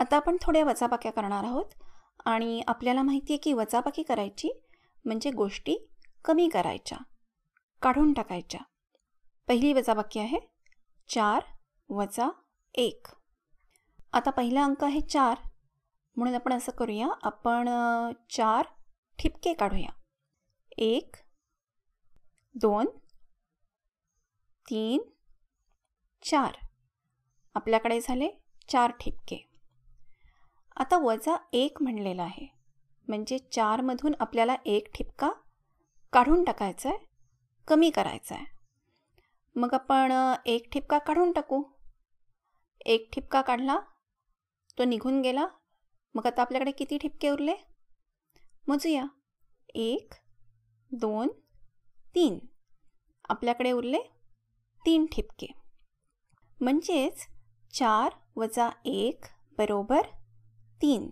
आता आपण थोड्या वचापाक्या करणार आहोत. आणि आपल्याला माहिती आहे की वचापाकी करायची म्हणजे गोष्टी कमी करायच्या. काढून टाकायच्या. पहिली वजाबाकी आहे चार वजा एक. आता पहिला अंक आहे चार. म्हणून आपण असं करूया. आपण चार ठिपके काढूया. एक दोन तीन चार. आपल्याकडे झाले चार ठिपके. आता वजा एक म्हणलेलं आहे. म्हणजे चारमधून आपल्याला एक ठिपका काढून टाकायचा आहे कमी करायचा आहे मग आपण एक ठिपका काढून टाकू. एक ठिपका काढला तो निघून गेला. मग आता आपल्याकडे किती ठिपके उरले? मोजूया. एक दोन तीन. आपल्याकडे उरले तीन ठिपके. म्हणजेच चार वजा एक बरोबर तीन.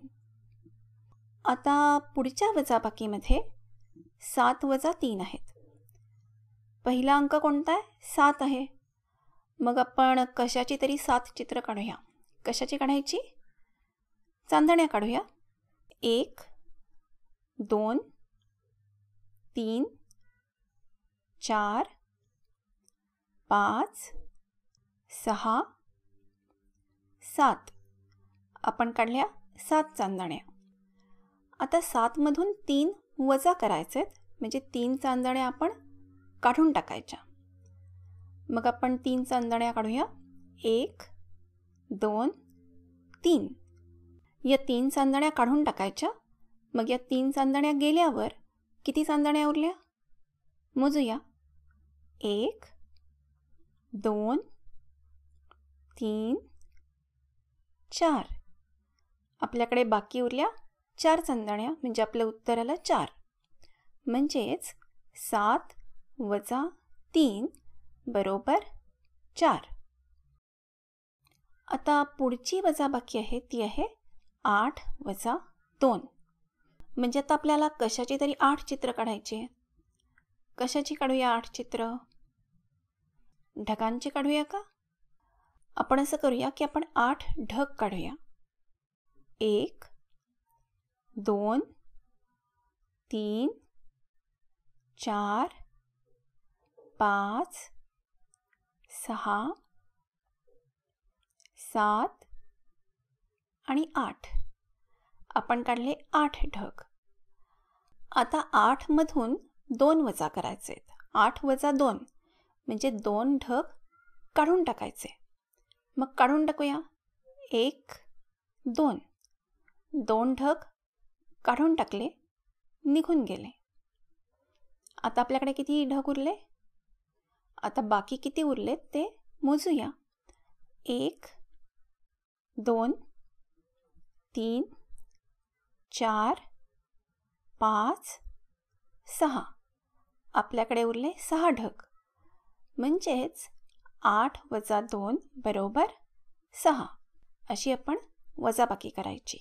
आता पुढच्या वजाबाकीमध्ये सात वजा तीन आहेत. पहिला अंक कोणता आहे? सात आहे. मग आपण कशाची तरी सात चित्र काढूया. कशाची काढायची? चांदण्या काढूया. एक दोन तीन चार पाच सहा सात. आपण काढल्या? सात चांदण्या. आता सातमधून तीन वजा करायचे म्हणजे तीन चांदण्या आपण काढून टाकायच्या. मग आपण तीन चांदण्या काढूया. एक दोन तीन. या तीन चांदण्या काढून टाकायच्या. मग या तीन चांदण्या गेल्यावर किती चांदण्या उरल्या? मोजूया. एक दोन तीन चार. आपल्याकडे बाकी उरल्या चार चांदण्या म्हणजे आपल्या उत्तराला चार. म्हणजेच सात वजा तीन बरोबर चार. आता पुढची वजा बाकी आहे ती आहे आठ वजा दोन. म्हणजे आता आपल्याला कशाची तरी आठ चित्र काढायची कशाची काढूया आठ चित्र? ढगांची काढूया का? आपण असं करूया की आपण आठ ढग काढूया. एक दोन तीन चार पाच सहा सात आणि आठ. आपण काढले आठ ढग. आता आठमधून दोन वजा करायचे आठ वजा दोन म्हणजे दोन ढग काढून टाकायचे. मग काढून टाकूया. एक दोन. दोन ढग काढून टाकले निघून गेले. आता आपल्याकडे किती ढग उरले? आता बाकी किती उरलेत ते मोजूया. एक दोन तीन चार पाच सहा. आपल्याकडे उरले सहा ढग. म्हणजेच आठ वजा दोन बरोबर सहा. अशी आपण वजाबाकी करायची.